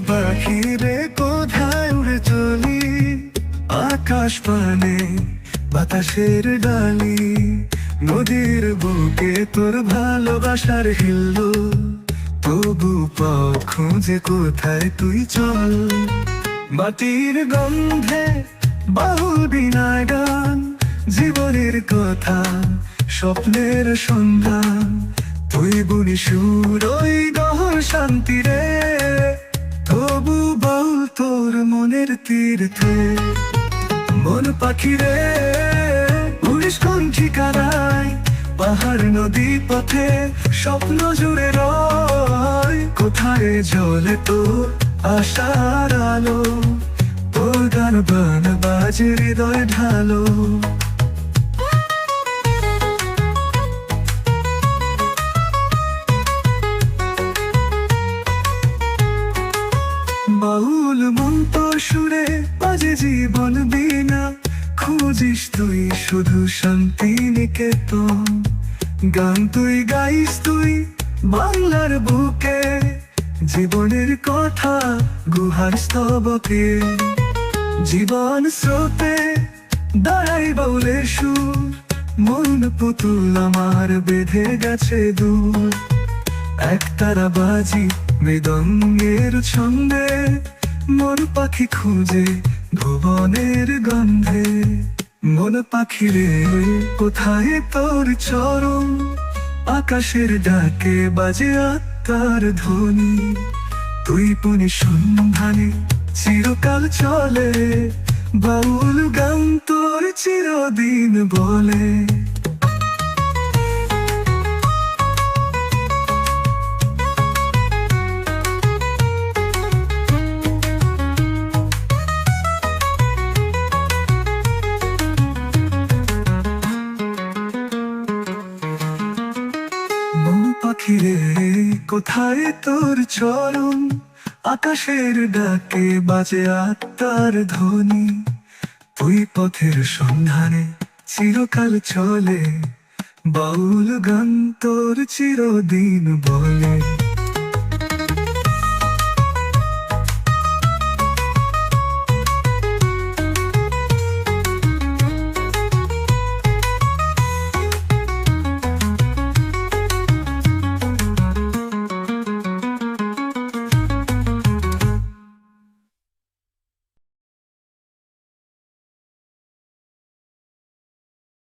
বাহিরে কোথায় উড়ে চলি? আকাশ পানে, বাতাসের ডালি। নদীর বুকে তোর ভালোবাসার হিল্লো। তবু খুঁজে কোথায় তুই চল? মাটির গন্ধে বাহুল বিনায় গান। জীবনের কথা, স্বপ্নের সন্ধান। তুই বুনি সুর, ওই গহর শান্তি রে। তবু বল তোর মনের তীর্থে। মন পাখি রে উড়িস কোন ঠিকানায়? পাহাড় নদী পথে স্বপ্ন জুড়ে রয়। কোথায় জলে তো আশার আলো? তোর বাজে হৃদয় ঢালো। সুরে বাজে জীবন বিনা। খুঁজিস তুই শুধু শান্তি নিকেতন। গান তুই গাইস তুই বাংলার বুকে। জীবনের কথা গুহার স্তবকে। জীবন স্রোতে দাঁড়াই বাউলে সুর। মন পুতুল আমার বেঁধে গেছে দূর। একতারা বাজি মৃদঙ্গের ছন্দে। মন পাখি খুঁজে ভুবনের গন্ধে। মন পাখি রে, কোথায় তোর চরম আকাশের ডাকে বাজে আত্মার ধ্বনি। তুই পুনি সন্ধানে, চিরকাল চলে। বাউল গান তোর চিরদিন বলে। পাখি রে কোথায় তোর চরণ? আকাশের ডাকে বাজে আত্মার ধ্বনি। তুই পথের সন্ধানে চিরকাল চলে, বাউল গান তোর চিরদিন বলে।